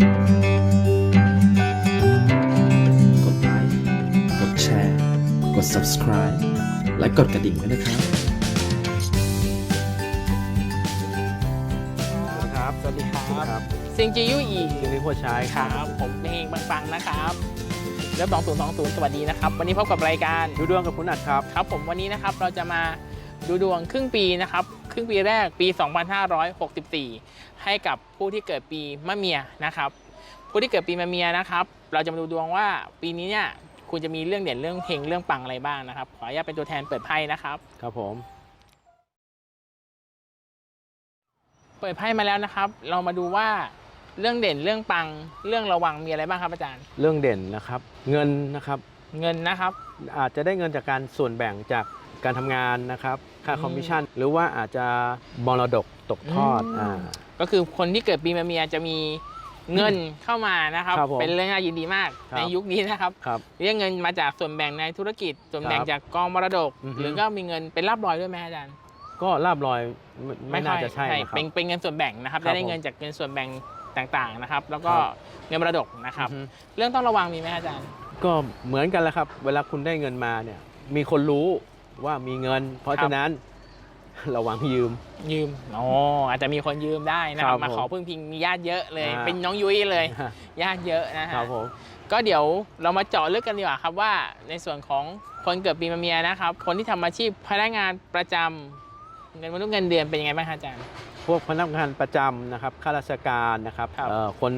กดไลค์ กดแชร์ กด subscribe และกดกระดิ่งด้วยนะครับ ครับ สวัสดีครับครับซิงจียูอีชื่อนี้หัวชายครับผมเพลงปังๆนะครับแล้ว2020 สวัสดีนะครับ วันนี้พบกับรายการ ดูดวงกับคุณอัดครับ ครับผมวันนี้นะครับเราจะมาดูดวงครึ่งปีนะครับ ครึ่งปีแรกปี 2564 ให้กับผู้ที่เกิดปีมะเมียนะครับ ผู้ที่เกิดปีมะเมียนะครับ เราจะมาดูดวงว่าปีนี้เนี่ยคุณจะมีเรื่องเด่นเรื่องเพลงเรื่องปังอะไรบ้างนะครับ ขออนุญาตเป็นตัวแทนเปิดไพ่นะครับ ครับผม เปิดไพ่มาแล้วนะครับ เรามาดูว่าเรื่องเด่นเรื่องปังเรื่องระวังมีอะไรบ้างครับอาจารย์ เรื่องเด่นนะครับ เงินนะครับ เงินนะครับ อาจจะได้เงินจากการส่วนแบ่งจากการทำงานนะครับ ค่าอืมคอมมิชชั่น หรือว่าอาจจะมรดกตกทอดอืมอ่า ก็คือคนที่เกิดปีมะเมียจะมีเงินเข้ามานะครับ ครับผมเป็นเรื่องน่ายินดีมากครับ ในยุคนี้นะครับ ครับ เรียกเงินมาจากส่วนแบ่งในธุรกิจ ส่วนแบ่งครับจากกองมรดก อือฮึ หรือก็มีเงินเป็นลาบลอยด้วยไหมอาจารย์ก็ลาบลอยไม่ไม่น่าค่อยจะใช่นะครับ เป็นเป็นเงินส่วนแบ่งนะครับครับจะได้ผมเงินจากเงินส่วนแบ่งต่างๆนะครับ แล้วก็ครับ เงินมรดกนะครับ อือฮึเรื่องต้องระวังมีไหมอาจารย์ ก็เหมือนกันแหล้วครับ เวลาคุณได้เงินมาเนี่ย มีคนรู้ ว่ามีเงิน เพราะครับฉะนั้นระวังยืม ยืมอ๋ออาจจะมีคนยืมได้นะคครัรับบมาผมขอพึ่งพิงมีญาติเยอะเลยอ่าเป็นน้องยุ้ยเลยญาติเยอะนะฮะครับผมก็เดี๋ยวเรามาเจาะลึกกันดีกว่าครับว่าในส่วนของคนเกิดปีมะเมียนะครับ คนที่ทำอาชีพพนักงานประจำเงินมนุษย์เงินเดือนเป็นยังไงบ้างคะอาจารย์ พวกพนักงานประจำนะครับข้าราชการนะครับครับเอ่อคน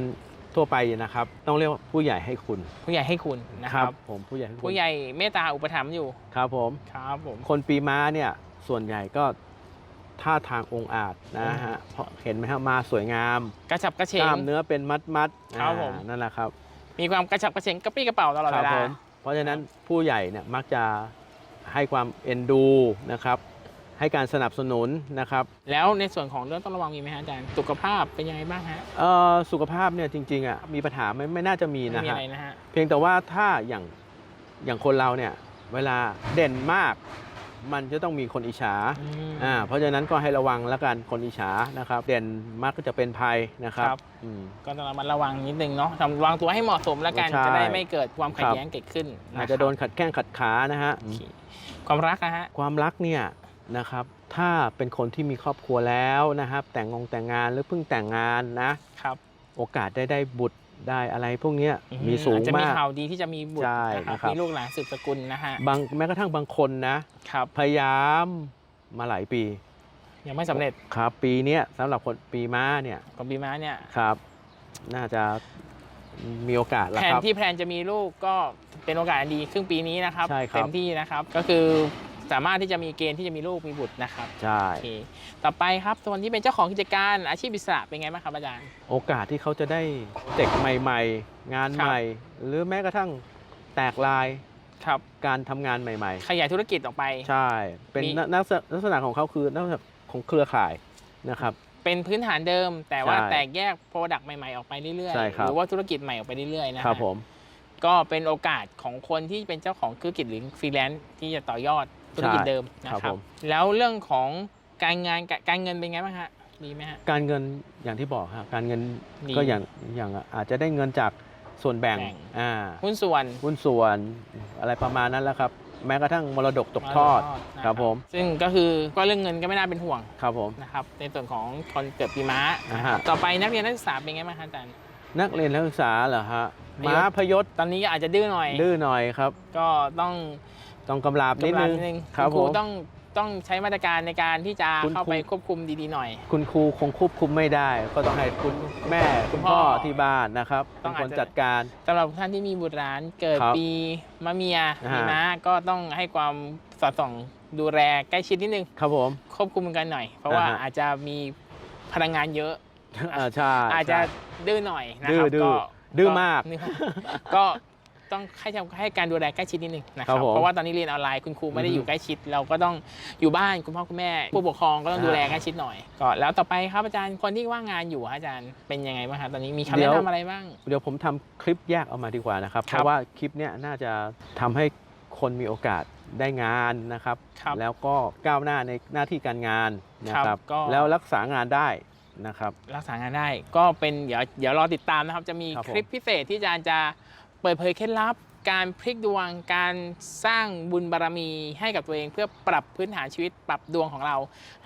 ทั่วไปนะครับ ต้องเรียกว่าผู้ใหญ่ให้คุณผู้ใหญ่ให้คุณนะครับ ผมผู้ใหญ่ให้คุณผู้ใหญ่เมตตาอุปถัมภ์อยู่ครับผมครับผมคนปีม้าเนี่ยส่วนใหญ่ก็ท่าทางองค์อาจนะฮะเพราะเห็นไหมครับมาสวยงาม กระฉับกระเฉกงล้ามเนื้อเป็นมัดมัดๆครับอ่าผมนั่นแหละครับ มีความกระฉับกระเฉงกระปรี้กระเป๋าตลอดคเวรับลาผมเพราะฉะนั้นผู้ใหญ่เนี่ยมักจะให้ความเอ็นดูนะครับ ให้การสนับสนุนนะครับแล้วในส่วนของเรื่องต้องระวังมีไหมฮะอาจารย์สุขภาพเป็นยังไงบ้างฮะเอ่อสุขภาพเนี่ยจริงๆอะมีปัญหาไม่ไม่น่าจะมีไม่นะมีฮะอะไรนะฮะเพียงแต่ว่าถ้าอย่างอย่างคนเราเนี่ยเวลาเด่นมาก มันจะต้องมีคนอิจฉาอืม อ่าเพราะฉะนั้นก็ให้ระวังแล้วกันคนอิจฉานะครับ เด่นมากก็จะเป็นภัยนะครับครับ อืม ก็ต้องระมัดระวังนิดนึงเนาะทำวางตัวให้เหมาะสมแล้วกันใช่จะได้ไม่เกิดความขัดครับ แย้งเกิดขึ้นอาจจะโดนขัดแข้งขัดขานะฮะโอเคความรักนะฮะ ความรักเนี่ย นะครับถ้าเป็นคนที่มีครอบครัวแล้วนะครับ แต่งงงแต่งงานหรือเพิ่งแต่งงานนะครับโอกาสได้ได้บุตรได้อะไรพวกเนี้ยมีสูงอาจจะมีมากข่าวดีที่จะมีบุตรใช่นะครับนะครับมีลูกหลานสืบสกุลนะฮะบางแม้กระทั่งบางคนนะครับพยายามมาหลายปี ยังไม่สำเร็จครับ ปีเนี้ยสำหรับคนปีม้าเนี่ยของบีม้าเนี่ยครับ น่าจะมีโอกาสแล้วแผนครับที่แพลนจะมีลูกก็เป็นโอกาสอันดีครึ่งปีนี้นะครับใช่ครับเต็มที่นะครับก็คือ สามารถที่จะมีเกณฑ์ที่จะมีลูกมีบุตรนะครับใช่โอเคต่อไปครับส่วนที่เป็นเจ้าของกิจการอาชีพอิสระเป็นไงบ้างครับอาจารย์ โอกาสที่เขาจะได้เด็กใหม่ ๆ งานครับ ใหม่ หรือแม้กระทั่งแตกลายครับการทำงานใหม่ ขยายธุรกิจออกไป ๆ ใช่ เป็นมี ลักษณะลักษณะของเขาคือลักษณะของเครือข่ายนะครับ เป็นพื้นฐานเดิม แต่ว่าใช่แตกแยกโปรดักต์ใหม่ๆออกไปเรื่อยใช่ๆครับหรือว่าธุรกิจใหม่ออกไปเรื่อยๆนะฮะครับผม ก็เป็นโอกาสของคนที่เป็นเจ้าของธุรกิจหรือฟรีแลนซ์ที่จะต่อยอด ธุรกิจใช่เดิมนะคครัรับบผม แล้วเรื่องของการงานกการเงินเป็นไงบ้างฮะดีไหมฮะ การเงินอย่างที่บอกครับการเงินดีก็อย่างอย่างอาจจะได้เงินจากส่วนแบ่งแบ่ง อ่าหุ้นส่วนหุ้นส่วนอะไรประมาณนั้นแหล้วครับ แม้กระทั่งมรดกตกทอด นะครับผม ซึ่งก็คือก็เรื่องเงินก็ไม่น่าเป็นห่วงครับผม นะครับในส่วนของคนเกิดปีม้าอ่าฮะ ต่อไปนักเรียนนักศึกษาเป็นไงบ้างคะอาจารย์ นักเรียนนักศึกษาเหรอฮะพยศ ม้าพยศตอนนี้ก็อาจจะดื้อหน่อย ดื้อหน่อยครับ ก็ต้อง ต้องกำราบนิดกำลันึงงนิดนึงครับณครูผมต้องต้องใช้มาตรการในการที่จะคุณเข้าครูไปควบคุมดีๆหน่อย คุณครูคงควบคุมไม่ได้ ก็ต้องให้คุณแม่คุณพ่อพ่อที่บ้านนะครับต้เป็อนงคนอาจจะจัดการสำหรับท่านที่มีบุตรหลานเกิดครับปีมะเมียอ่าปีม้าก็ต้องให้ความสอดส่องดูแลใกล้ชิดนิดนึงครับผมควบคุมกันหน่อย เพราะว่าอ่าฮะอาจจะมีพลังงานเยอะเออใช่อาจจะใช่ดื้อหน่อยนะครับดื้อก็ดื้อมากดื้อก็ ต้องให้ทำให้การดูแลใกล้ชิดนิดนึงนะคครัรับบผม เพราะว่าตอนนี้เรียนออนไลน์คุณครูไม่ได้อือฮึอยู่ใกล้ชิด เราก็ต้องอยู่บ้านคุณพ่อคุณแม่ผู้ปกครองก็ต้องอ่าดูแลใกล้ชิดหน่อยก็แล้วต่อไปครับอาจารย์คนที่ว่างงานอยู่อาจารย์เป็นยังไงบ้างครับตอนนี้มีคำเดี๋แนะยวนำอะไรบ้าง เดี๋ยวผมทำคลิปแยกออกมาดีกว่านะครับ คเพรับ ราะว่าคลิปเนี้ยน่าจะทำให้คนมีโอกาสได้งานนะครับ ครับ แล้วก็ก้าวหน้าในหน้าที่การงานนะคครัรับบก็ แล้วรักษางานได้นะครับ รักษางานได้ก็เป็นเดี๋ยวเดี๋ยวรอติดตามนะครับ จะมีครับผม คลิปพิเศษที่อาจารย์จะ เปิดเผยเคล็ดลับ การพลิกดวงการสร้างบุญบารมีให้กับตัวเอง เพื่อปรับพื้นฐานชีวิตปรับดวงของเรา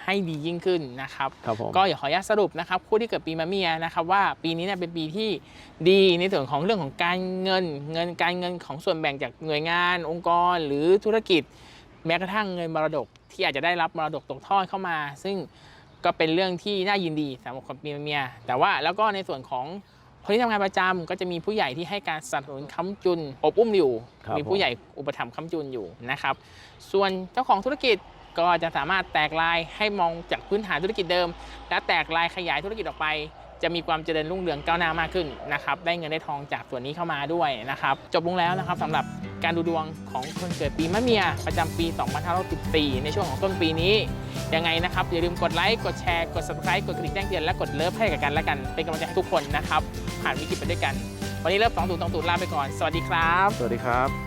ให้ดียิ่งขึ้นนะครับครับผมก็อย่าขออนุญาตสรุปนะครับคู่ที่เกิดปีมะเมียนะครับว่าปีนี้เนี่ยเป็นปีที่ดีในส่วนของเรื่องของการเงินเงินการเงินของส่วนแบ่งจากหน่วยงาน องค์กร หรือธุรกิจ แม้กระทั่งเงินมรดกที่อาจจะได้รับมรดกตกทอดเข้ามา ซึ่งก็เป็นเรื่องที่น่ายินดีสำหรับคนปีมะเมีย แต่ว่าแล้วก็ในส่วนของ คนที่ทำงานประจำก็จะมีผู้ใหญ่ที่ให้การสนับสนุนค้ำจุน อบอุ้มอยู่ครับมีผู้ใหญ่อุปถัมภ์ค้ำจุนอยู่นะครับ ส่วนเจ้าของธุรกิจก็จะสามารถแตกลายให้มองจากพื้นฐานธุรกิจเดิม และแตกลายขยายธุรกิจออกไป จะมีความเจริญรุ่งเรืองก้าวหน้ามากขึ้นนะครับได้เงินได้ทองจากส่วนนี้เข้ามาด้วยนะครับจบลงแล้วนะครับสำหรับการดูดวงของคนเกิดปีมะเมียประจำปี 2514 ในช่วงของต้นปีนี้ยังไงนะครับอย่าลืมกดไลค์กดแชร์กด subscribe กดกระดิ่งแจ้งเตือนและกดเลิฟให้กับกันและกันเป็นกำลังใจให้ทุกคนนะครับผ่านวิกฤตไปด้วยกัน วันนี้เลิฟ2 0 2 0ลาไปก่อน สวัสดีครับ สวัสดีครับ